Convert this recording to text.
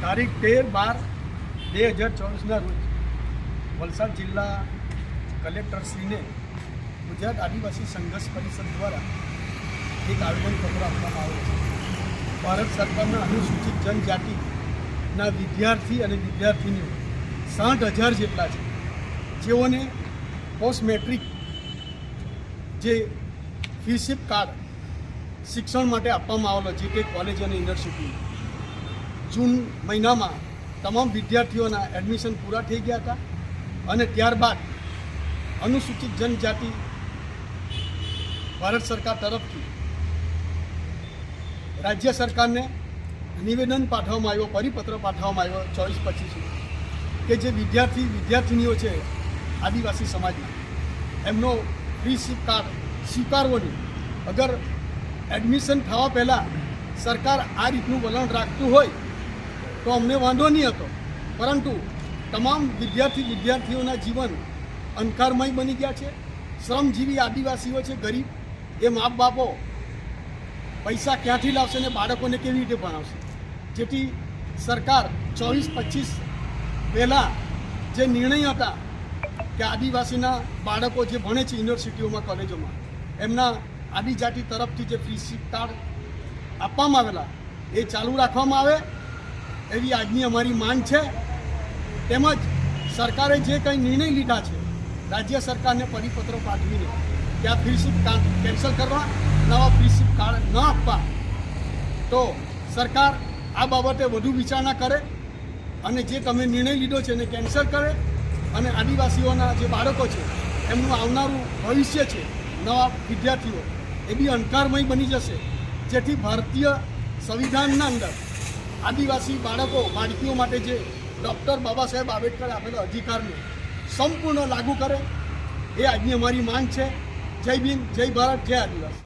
તારીખ તેર બાર બે હજાર ચોવીસના રોજ વલસાડ જિલ્લા કલેક્ટરશ્રીને ગુજરાત આદિવાસી સંઘર્ષ પરિષદ દ્વારા એક આવેદનપત્ર આપવામાં આવ્યો છે. ભારત સરકારના અનુસૂચિત જનજાતિના વિદ્યાર્થી અને વિદ્યાર્થીનીઓ સાઠ હજાર જેટલા છે. જેઓને પોસ્ટ મેટ્રિક જે ફીશીપ કાર્ડ શિક્ષણ માટે આપવામાં આવેલો જે તે કોલેજ અને યુનિવર્સિટી. જૂન મહિનામાં તમામ વિદ્યાર્થીઓના એડમિશન પૂરા થઈ ગયા હતા અને ત્યારબાદ અનુસૂચિત જનજાતિ ભારત સરકાર તરફથી રાજ્ય સરકારને નિવેદન પાઠવવામાં આવ્યો, પરિપત્ર પાઠવવામાં આવ્યો, ચોવીસ પચીસ કે જે વિદ્યાર્થી, વિદ્યાર્થીનીઓ છે આદિવાસી સમાજના, એમનો ફ્રી સ્વીકાર સ્વીકારવો નહીં. અગર એડમિશન થવા પહેલાં સરકાર આ રીતનું વલણ રાખતું હોય તો અમને વાંધો નહીં હતો. પરંતુ તમામ વિદ્યાર્થી વિદ્યાર્થીઓના જીવન અંધકારમય બની ગયા છે. શ્રમજીવી આદિવાસીઓ છે, ગરીબ, એ મા બાપો પૈસા ક્યાંથી લાવશે ને બાળકોને કેવી રીતે ભણાવશે? જેથી સરકાર ચોવીસ પચીસ પહેલાં જે નિર્ણય હતા કે આદિવાસીના બાળકો જે ભણે છે યુનિવર્સિટીઓમાં, કોલેજોમાં, એમના આદિજાતિ તરફથી જે ફી કાર્ડ આપવામાં આવેલા, એ ચાલુ રાખવામાં આવે એવી આજની અમારી માંગ છે. તેમજ સરકારે જે કંઈ નિર્ણય લીધા છે, રાજ્ય સરકારને પરિપત્રો પાઠવીને કે આ ફ્રી સીટ કાર્ડ કેન્સલ કરવા, નવા ફ્રી સીટ કાર્ડ ન આપવા, તો સરકાર આ બાબતે વધુ વિચારણા કરે અને જે તમે નિર્ણય લીધો છે એને કેન્સલ કરે અને આદિવાસીઓના જે બાળકો છે, એમનું આવનારું ભવિષ્ય છે, નવા વિદ્યાર્થીઓ, એ બી અંધકારમય બની જશે. જેથી ભારતીય સંવિધાનના અંદર આદિવાસી બાળકો, બાળકીઓ માટે જે ડૉક્ટર બાબા સાહેબ આંબેડકરે આપેલો અધિકારને સંપૂર્ણ લાગુ કરે, એ આજની અમારી માંગ છે. જય ભીમ, જય ભારત, જય આદિવાસી.